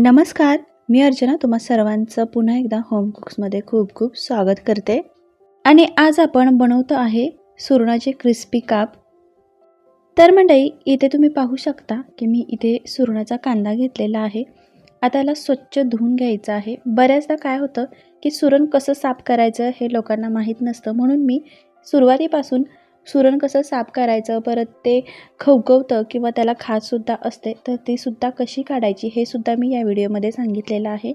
नमस्कार मी अर्चना तुम्हा सर्वांचं पुन्हा एकदा होम कुक्समध्ये खूप खूप स्वागत करते. आणि आज आपण बनवतो आहे सुरणाचे क्रिस्पी काप तर मंडई इथे तुम्ही पाहू शकता की मी इथे सुरणाचा कांदा घेतलेला आहे. आता याला स्वच्छ धुवून घ्यायचं आहे. बऱ्याचदा काय होतं की सुरण कसं साफ करायचं हे लोकांना माहीत नसतं. म्हणून मी सुरुवातीपासून सुरण कसं साफ करायचं परत ते खवखवतं किंवा त्याला खाजसुद्धा असते तर ती सुद्धा कशी काढायची हे सुद्धा मी या व्हिडिओमध्ये सांगितलेलं आहे.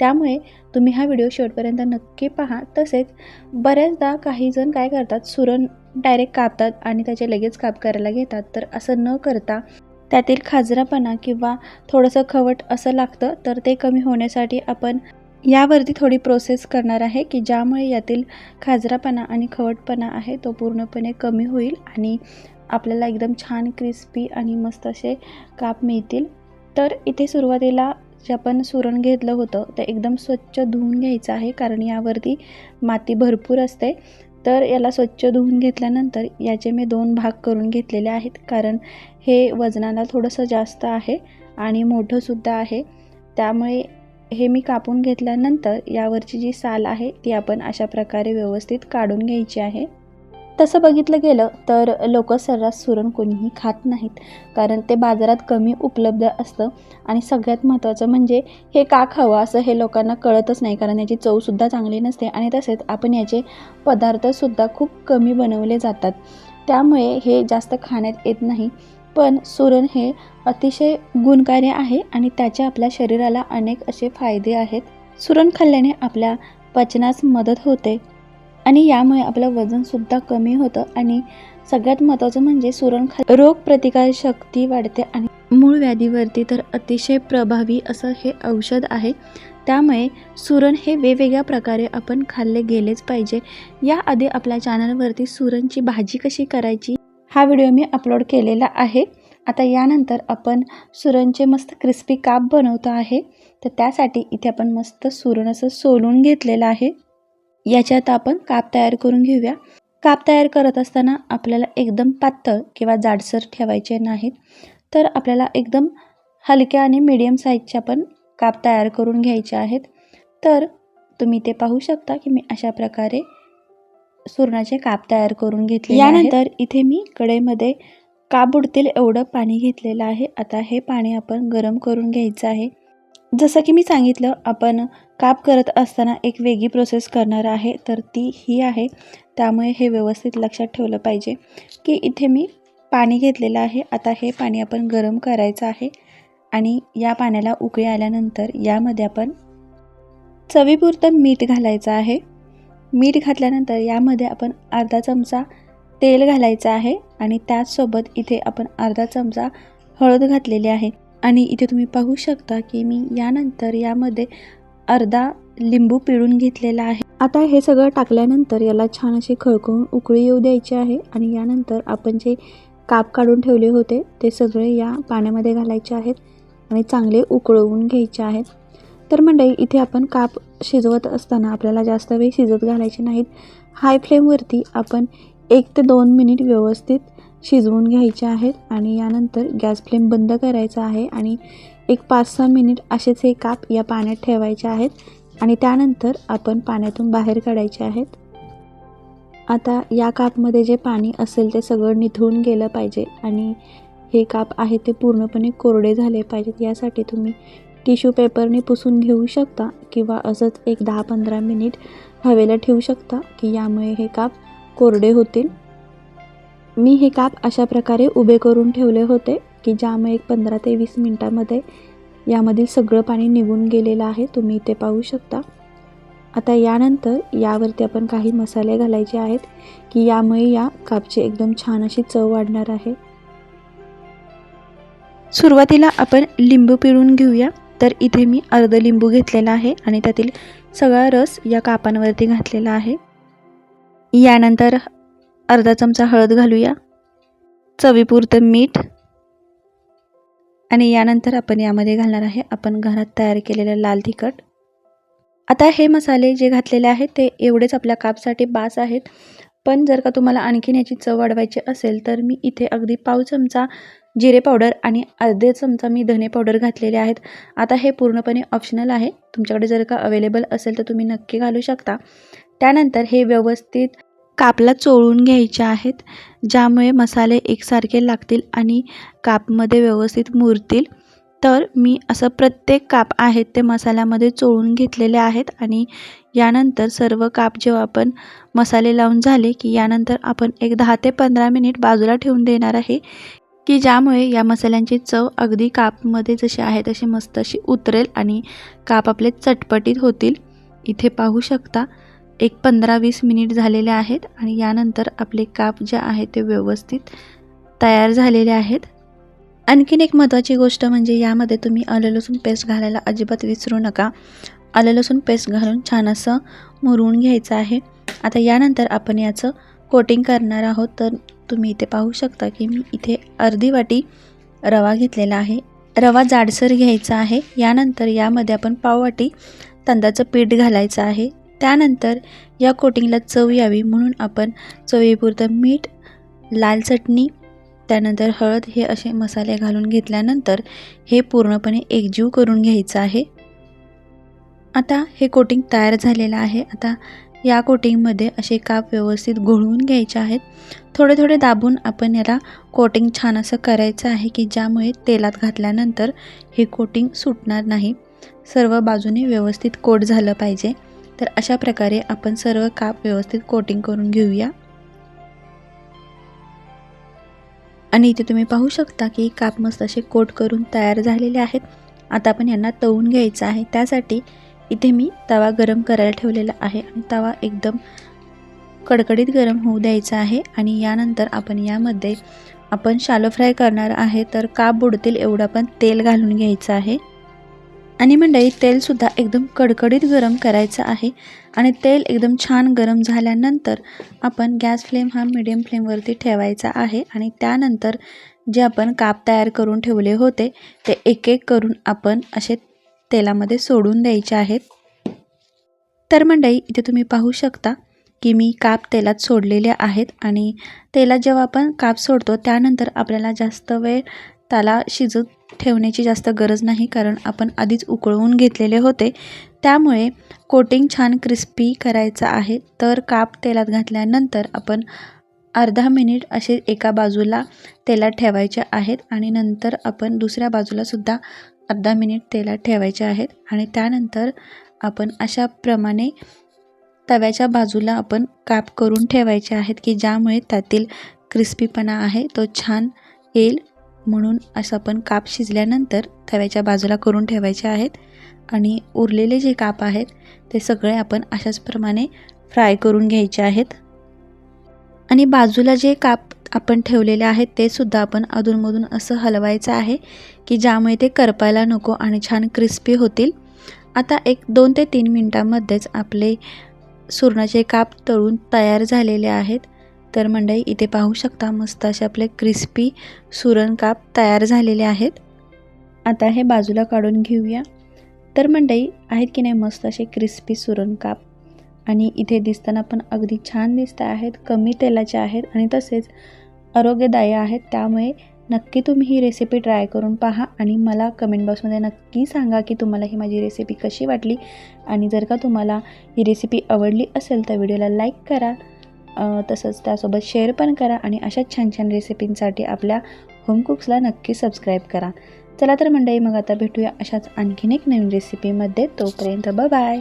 त्यामुळे तुम्ही हा व्हिडिओ शेवटपर्यंत नक्की पहा. तसेच बऱ्याचदा काही जण काय करतात सुरण डायरेक्ट कापतात आणि त्याचे लगेच काप करायला घेतात. तर असं न करता त्यातील खाजरापणा किंवा थोडंसं खवट असं लागतं तर ते कमी होण्यासाठी आपण यावरती थोडी प्रोसेस करणार आहे की ज्यामुळे यातील खाजरापणा आणि खवटपणा आहे तो पूर्णपणे कमी होईल आणि आपल्याला एकदम छान क्रिस्पी आणि मस्त असे काप मिळतील. तर इथे सुरुवातीला जे आपण सुरण घेतलं होतं ते एकदम स्वच्छ धुवून घ्यायचं आहे कारण यावरती माती भरपूर असते. तर याला स्वच्छ धुवून घेतल्यानंतर याचे मी दोन भाग करून घेतलेले आहेत कारण हे वजनाला थोडंसं जास्त आहे आणि मोठंसुद्धा आहे. त्यामुळे हे मी कापून घेतल्यानंतर यावरची जी साल आहे ती आपण अशा प्रकारे व्यवस्थित काढून घ्यायची आहे. तसं बघितलं गेलं तर लोक सर्रास सुरण कोणीही खात नाहीत कारण ते बाजारात कमी उपलब्ध असतं. आणि सगळ्यात महत्त्वाचं म्हणजे हे का खावं असं हे लोकांना कळतच नाही कारण याची चवसुद्धा चांगली नसते आणि तसेच आपण याचे पदार्थसुद्धा खूप कमी बनवले जातात. त्यामुळे हे जास्त खाण्यात येत नाही. पण सुरण हे अतिशय गुणकार्य आहे आणि त्याचे आपल्या शरीराला अनेक असे फायदे आहेत. सुरण खाल्ल्याने आपल्या पचनास मदत होते आणि यामुळे आपलं वजनसुद्धा कमी होतं आणि सगळ्यात महत्त्वाचं म्हणजे सुरण खा रोगप्रतिकारशक्ती वाढते आणि मूळ व्याधीवरती तर अतिशय प्रभावी असं हे औषध आहे. त्यामुळे सुरण हे वेगवेगळ्या प्रकारे आपण खाल्ले गेलेच पाहिजे. याआधी आपल्या चॅनलवरती सुरणची भाजी कशी करायची हा व्हिडिओ मी अपलोड केलेला आहे. आता यानंतर आपण सुरणचे मस्त क्रिस्पी काप बनवतो आहे. तर त्यासाठी इथे आपण मस्त सुरण असं सोलून घेतलेलं आहे. याच्यात आपण काप तयार करून घेऊया. काप तयार करत असताना आपल्याला एकदम पातळ किंवा जाडसर ठेवायचे नाहीत. तर आपल्याला एकदम हलक्या आणि मीडियम साईजच्या पण काप तयार करून घ्यायचे आहेत. तर तुम्ही ते पाहू शकता की मी अशा प्रकारे सुरणाचे काप तयार करून घेतले यानंतर इथे मी कढईमध्ये काप बुडतील एवढं पाणी घेतलेलं आहे. आता हे पाणी आपण गरम करून घ्यायचं आहे. जसं की मी सांगितलं आपण काप करत असताना एक वेगळी प्रोसेस करणार आहे. तर ती ही आहे. त्यामुळे हे व्यवस्थित लक्षात ठेवलं पाहिजे की इथे मी पाणी घेतलेलं आहे. आता हे पाणी आपण गरम करायचं आहे. आणि या पाण्याला उकळी आल्यानंतर यामध्ये आपण चवीपुरतं मीठ घालायचं आहे. मीठ घातल्यानंतर यामध्ये आपण अर्धा चमचा तेल घालायचं आहे आणि त्याचसोबत इथे आपण अर्धा चमचा हळद घातलेली आहे. आणि इथे तुम्ही पाहू शकता की मी यानंतर यामध्ये अर्धा लिंबू पिळून घेतलेला आहे. आता हे सगळं टाकल्यानंतर याला छान अशी खळखळून उकळी येऊ द्यायची आहे आणि यानंतर आपण जे काप काढून ठेवले होते ते सगळे या पाण्यामध्ये घालायचे आहेत आणि चांगले उकळवून घ्यायचे आहेत. तर मंडळी इथे आपण काप शिजवत असताना आपल्याला जास्त वेळ शिजत घालायचे नाहीत. हाय फ्लेमवरती आपण एक ते दोन मिनिट व्यवस्थित शिजवून घ्यायचे आहेत आणि यानंतर गॅस फ्लेम बंद करायचा आहे आणि एक पाच सहा मिनिट असेच हे काप या पाण्यात ठेवायचे आहेत आणि त्यानंतर आपण पाण्यातून बाहेर काढायचे आहेत. आता या कापमध्ये जे पाणी असेल ते सगळं निथळून गेलं पाहिजे आणि हे काप आहे ते पूर्णपणे कोरडे झाले पाहिजेत. यासाठी तुम्ही टिश्यू पेपरने पुसून घेऊ शकता किंवा असंच एक दहा पंधरा मिनिट हवेला ठेवू शकता की यामुळे हे काप कोरडे होतील. मी हे काप अशा प्रकारे उभे करून ठेवले होते की ज्यामुळे एक पंधरा ते वीस मिनटामध्ये यामधील सगळं पाणी निघून गेलेलं आहे तुम्ही इथे पाहू शकता. आता यानंतर यावरती आपण काही मसाले घालायचे आहेत की यामुळे या कापची एकदम छान अशी चव वाढणार आहे. सुरुवातीला आपण लिंबू पिळून घेऊया. तर इथे मी अर्ध लिंबू घेतलेला आहे आणि त्यातील सगळा रस या कापांवरती घातलेला आहे. यानंतर अर्धा चमचा हळद घालूया चवीपुरतं मीठ आणि यानंतर आपण यामध्ये घालणार आहे आपण घरात तयार केलेलं लाल तिखट. आता हे मसाले जे घातलेले आहेत ते एवढेच आपल्या कापसाठी बास आहेत. पण जर का तुम्हाला आणखीन याची चव वाढवायची असेल तर मी इथे अगदी पाव चमचा जिरे पावडर आणि अर्धे चमचा मी धने पावडर घातलेले आहेत. आता हे पूर्णपणे ऑप्शनल आहे. तुमच्याकडे जर का अवेलेबल असेल तर तुम्ही नक्की घालू शकता. त्यानंतर हे व्यवस्थित कापला चोळून घ्यायचे आहेत ज्यामुळे मसाले एकसारखे लागतील आणि कापमध्ये व्यवस्थित मुरतील. तर मी असं प्रत्येक काप आहेत ते मसाल्यामध्ये चोळून घेतलेले आहेत आणि यानंतर सर्व काप जेव्हा आपण मसाले लावून झाले की यानंतर आपण एक दहा ते पंधरा मिनिट बाजूला ठेवून देणार आहे की ज्यामुळे या मसाल्यांची चव अगदी कापमध्ये जशी आहे तशी मस्त अशी उतरेल आणि काप आपले चटपटीत होतील. इथे पाहू शकता एक पंधरा वीस मिनिट झालेले आहेत आणि यानंतर आपले काप जे आहे ते व्यवस्थित तयार झालेले आहेत. आणखीन एक महत्त्वाची गोष्ट म्हणजे यामध्ये तुम्ही आलं लसूण पेस्ट घालायला अजिबात विसरू नका. आलं लसूण पेस्ट घालून छान असं मुरवून घ्यायचं आहे. आता यानंतर आपण याचं कोटिंग करणार आहोत. तर तुम्ही इथे पाहू शकता की मी इथे अर्धी वाटी रवा घेतलेला आहे. रवा जाडसर घ्यायचा आहे. यानंतर यामध्ये आपण पाववाटी तांदळाचं पीठ घालायचं आहे. त्यानंतर या कोटिंगला चव यावी म्हणून आपण चवीपुरतं मीठ लाल चटणी त्यानंतर हळद हे असे मसाले घालून घेतल्यानंतर हे पूर्णपणे एकजीव करून घ्यायचं आहे. आता हे कोटिंग तयार झालेलं आहे. आता या कोटिंगमध्ये असे काप व्यवस्थित घोळवून घ्यायचे आहेत. थोडे थोडे दाबून आपण याला कोटिंग छान असं करायचं आहे की ज्यामुळे तेलात घातल्यानंतर हे कोटिंग सुटणार नाही. सर्व बाजूने व्यवस्थित कोट झालं पाहिजे. तर अशा प्रकारे आपण सर्व काप व्यवस्थित कोटिंग करून घेऊया. आणि इथे तुम्ही पाहू शकता की काप मस्त असे कोट करून तयार झालेले आहेत. आता आपण यांना तळून घ्यायचं आहे. त्यासाठी इथे मी तवा गरम करायला ठेवलेला आहे आणि तवा एकदम कडकडीत गरम होऊ द्यायचा आहे. आणि यानंतर आपण यामध्ये आपण शालो फ्राय करणार आहे. तर काप बुडतील एवढं पण तेल घालून घ्यायचं आहे. आणि मंडळी तेलसुद्धा एकदम कडकडीत गरम करायचं आहे आणि तेल एकदम छान गरम झाल्यानंतर आपण गॅस फ्लेम हा मिडियम फ्लेमवरती ठेवायचा आहे आणि त्यानंतर जे आपण काप तयार करून ठेवले होते ते एक एक करून आपण असे तेलामध्ये सोडून द्यायचे आहेत. तर मंडळी इथे तुम्ही पाहू शकता की मी काप तेलात सोडलेले आहेत आणि तेलात जेव्हा आपण काप सोडतो त्यानंतर आपल्याला जास्त वेळ त्याला शिजत ठेवण्याची जास्त गरज नाही कारण आपण आधीच उकळवून घेतलेले होते. त्यामुळे कोटिंग छान क्रिस्पी करायचं आहे. तर काप तेलात घातल्यानंतर आपण अर्धा मिनिट असे एका बाजूला तेलात ठेवायचे आहेत आणि नंतर आपण दुसऱ्या बाजूलासुद्धा अर्धा मिनिट तेलात ठेवायचे आहेत. आणि त्यानंतर आपण अशाप्रमाणे तव्याच्या बाजूला आपण काप करून ठेवायचे आहेत की ज्यामुळे त्यातील क्रिस्पीपणा आहे तो छान येईल. म्हणून असं आपण काप शिजल्यानंतर तव्याच्या बाजूला करून ठेवायचे आहेत. आणि उरलेले जे काप आहेत ते सगळे आपण अशाच प्रमाणे फ्राय करून घ्यायचे आहेत. आणि बाजूला जे काप आपण ठेवलेले आहेत ते सुद्धा आपण अधूनमधून असं हलवायचं आहे की ज्यामुळे ते करपायला नको आणि छान क्रिस्पी होतील. आता एक दोन ते तीन मिनटांमध्येच आपले सुरणाचे काप तळून तयार झालेले आहेत. तर मंडळी इथे पाहू शकता मस्त असे आपले क्रिस्पी सुरण काप तयार झालेले आहेत. आता हे बाजूला काढून घेऊया. तर मंडळी आहेत की नाही मस्त असे क्रिस्पी सुरण काप? आणि इथे दिसताना पण अगदी छान दिसत आहेत कमी तेलाचे आहेत आणि तसेच आरोग्यदायी आहेत. त्यामुळे नक्की तुम्ही ही रेसिपी ट्राय करून पहा आणि मला कमेंट बॉक्समध्ये नक्की सांगा की तुम्हाला ही माझी रेसिपी कशी वाटली. आणि जर का तुम्हाला ही रेसिपी आवडली असेल तर व्हिडिओला लाईक करा. तसंच त्यासोबत शेअर पण करा आणि अशाच छान छान रेसिपींसाठी आपल्या होम कुक्सला नक्की सबस्क्राईब करा. चला तर मंडळी मग आता भेटूया अशाच आणखीन एक नवीन रेसिपीमध्ये तोपर्यंत बाय